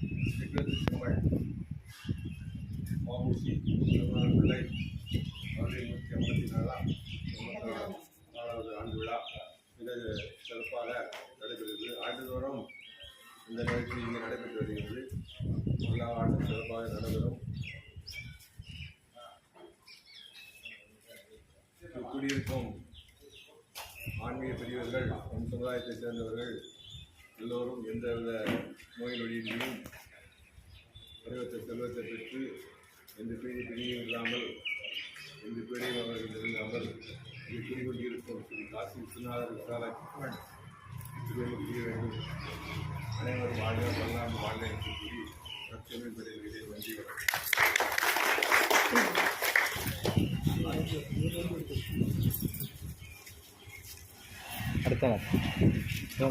திட்டத்து செம்மல் மாபூசி பிள்ளை அவருடைய நூற்றி ஐம்பத்தி நாலாம் நாலாவது ஆண்டு விழா மிக சிறப்பாக நடைபெறுகிறது ஆண்டுதோறும் இந்த நிகழ்ச்சி இங்கே நடைபெற்று வருகிறது எல்லா ஆண்டும் சிறப்பாக நடைபெறும் குடியிருக்கும் ஆன்மீக பெரியவர்கள் நம் சமுதாயத்தைச் சேர்ந்தவர்கள் எல்லோரும் எந்தவித நோய் நொடியின்மையும் பருவத்தை செல்வத்தை பெற்று எந்த பீடி பிடியும் இல்லாமல் எந்த பீடியும் அவர்கள் இருந்தாமல் இது குடிகொண்டிருக்கும் திரு காசி விஸ்வநாதர் விசாலாட்சி திருவள்ளுவர் புரிய வேண்டும் அனைவரும் வாழ்க பல்லாண்டு வாழ்க என்று கூறி லட்சுமி பெறுகிறேன் நன்றி வணக்கம் அடுத்த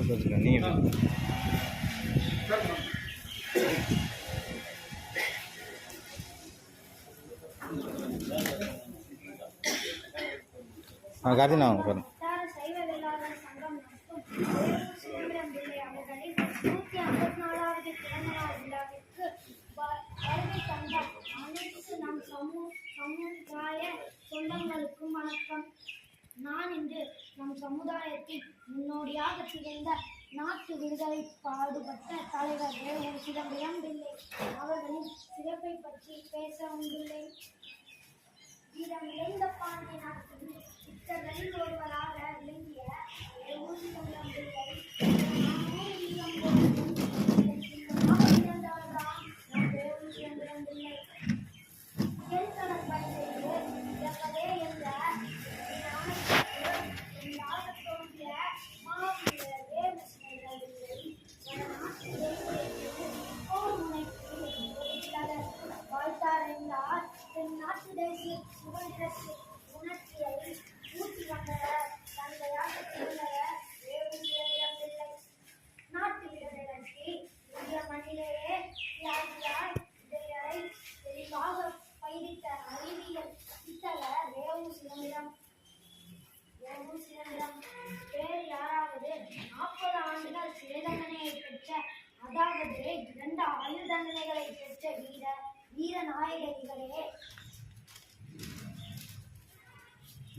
சொல்லுங்கள் நீங்கள் ஆ கார்த்தினா பாருங்க அனைத்து நம் சமுதாய சொந்தங்களுக்கும் வணக்கம். நான் இன்று நம் சமுதாயத்தில் முன்னோடியாக திகழ்ந்த நாட்டு விடுதலை பாடுபட்ட தலைவர் வேலூர் சிதம்பரம் பிள்ளை அவர்களின் சிறப்பை பற்றி பேச வந்துள்ளேன். வீரம் சிதம்பரம் வேறு யாராவது நாற்பது ஆண்டுகள் சிறை பெற்ற அதாவது இரண்டு ஆயுள் தண்டனைகளை பெற்ற வீர வீர நாயகர்களே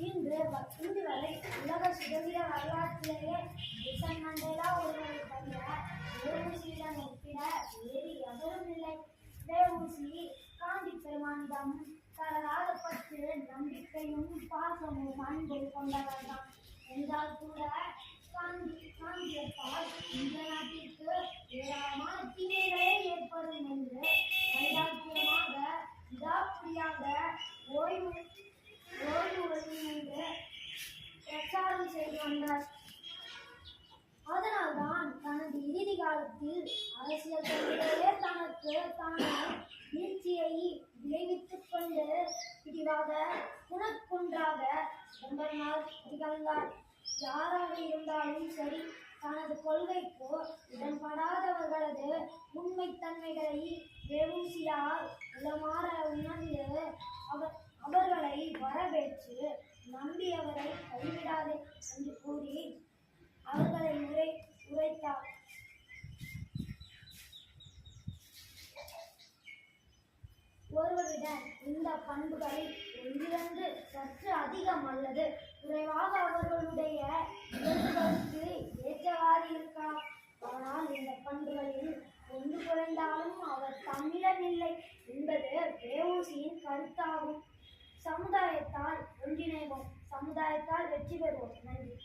இன்று இன்று வரை உலக சுதந்திர வரலாற்றிலேயே நெல்சன் மண்டேலா ஒருவரை தவிர வேவூசியுடன் ஒப்பிட வேறு எவரும் இல்லை. வேவூசி காந்தி பெருமானிடம் தளராதப்பட்டு நம்பிக்கையும் பாசமும் அன்பும் கொண்டவர்தான். தனக்கு தானே வீழ்ச்சியை விளைவித்துக் கொண்டு பிடிவாக குணக்குன்றாக ரொம்ப நாள் திகழ்ந்தார். யாராக இருந்தாலும் சரி தனது கொள்கைக்கு உடன்படாதவர்களது உண்மைத்தன்மைகளை வெவுசியார் உளமாற உணர்ந்து அவர் அவர்களை வரவேற்று நம்பியவரை கைவிடாதே என்று கூறி அவர்களை உரை உரைத்தார். விட இந்த பண்புகளில் ஒன்றிரண்டு சற்று அதிகம் அல்லது குறைவாக அவர்களுடைய இயல்புகளுக்கு ஏற்றவாறு இருக்கலாம் ஆனால் இந்த பண்புகளில் ஒன்று குறைந்தாலும் அவர் தமிழன் இல்லை என்பது வேவூசியின் கருத்தாகும். சமுதாயத்தால் ஒன்றிணைவோம். சமுதாயத்தால் வெற்றி பெறுவோம். நன்றி.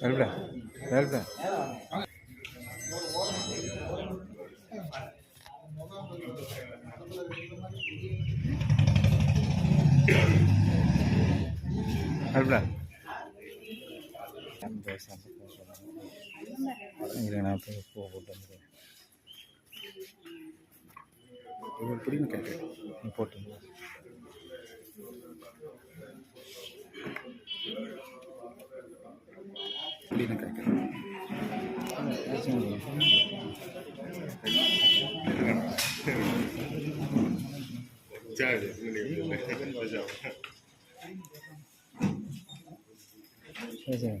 வெல்பா வெல்பா வெல்பா இல்லை நான் போய் பூ போட்டு வந்துடுறேன் இவர் எப்படின்னு கேட்குறேன் போட்டு எப்படின்னு கேட்குறேன் சரி சரி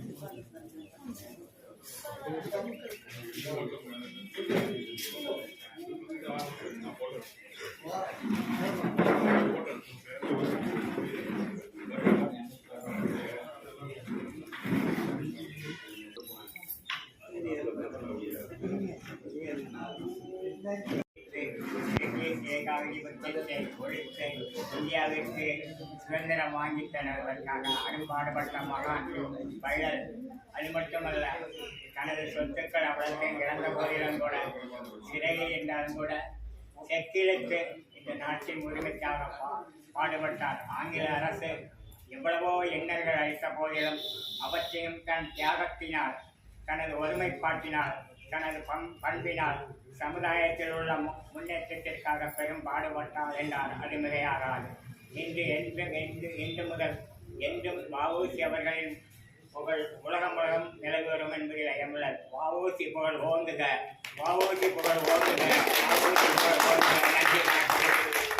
சரி ஒழித்து இந்தியாவிற்கு சுதந்திரம் வாங்கி தருவதற்காக அரும்பாடுபட்ட மகான் வள்ளல். அது மட்டுமல்ல தனது சொத்துக்கள் அவ்வளத்தையும் இழந்த போதிலும் கூட சிறையில் இருந்தாலும் கூட செக்கிலுக்கு இந்த நாட்டின் உரிமைக்காக பாடுபட்டார். ஆங்கில அரசு எவ்வளவோ எண்ணங்கள் அளித்த போதிலும் அவற்றையும் தன் தியாகத்தினால் தனது ஒருமைப்பாட்டினால் தனது பண் பண்பினால் சமுதாயத்தில் உள்ள மு- முன்னேற்றத்திற்காக பெரும் பாடுபட்டார் என்றார். அது மிகையாகாது இன்று என்று என்று இன்று முதல் என்றும் வஉசி அவர்களின் புகழ் உலகம் உலகம் நிலவி வரும் என்பதில் ஐயமில்லை. வஉசி புகழ் ஓங்குக. வஉசி புகழ் ஓங்குக. வஉசி புகழ் ஓங்குக. நன்றி.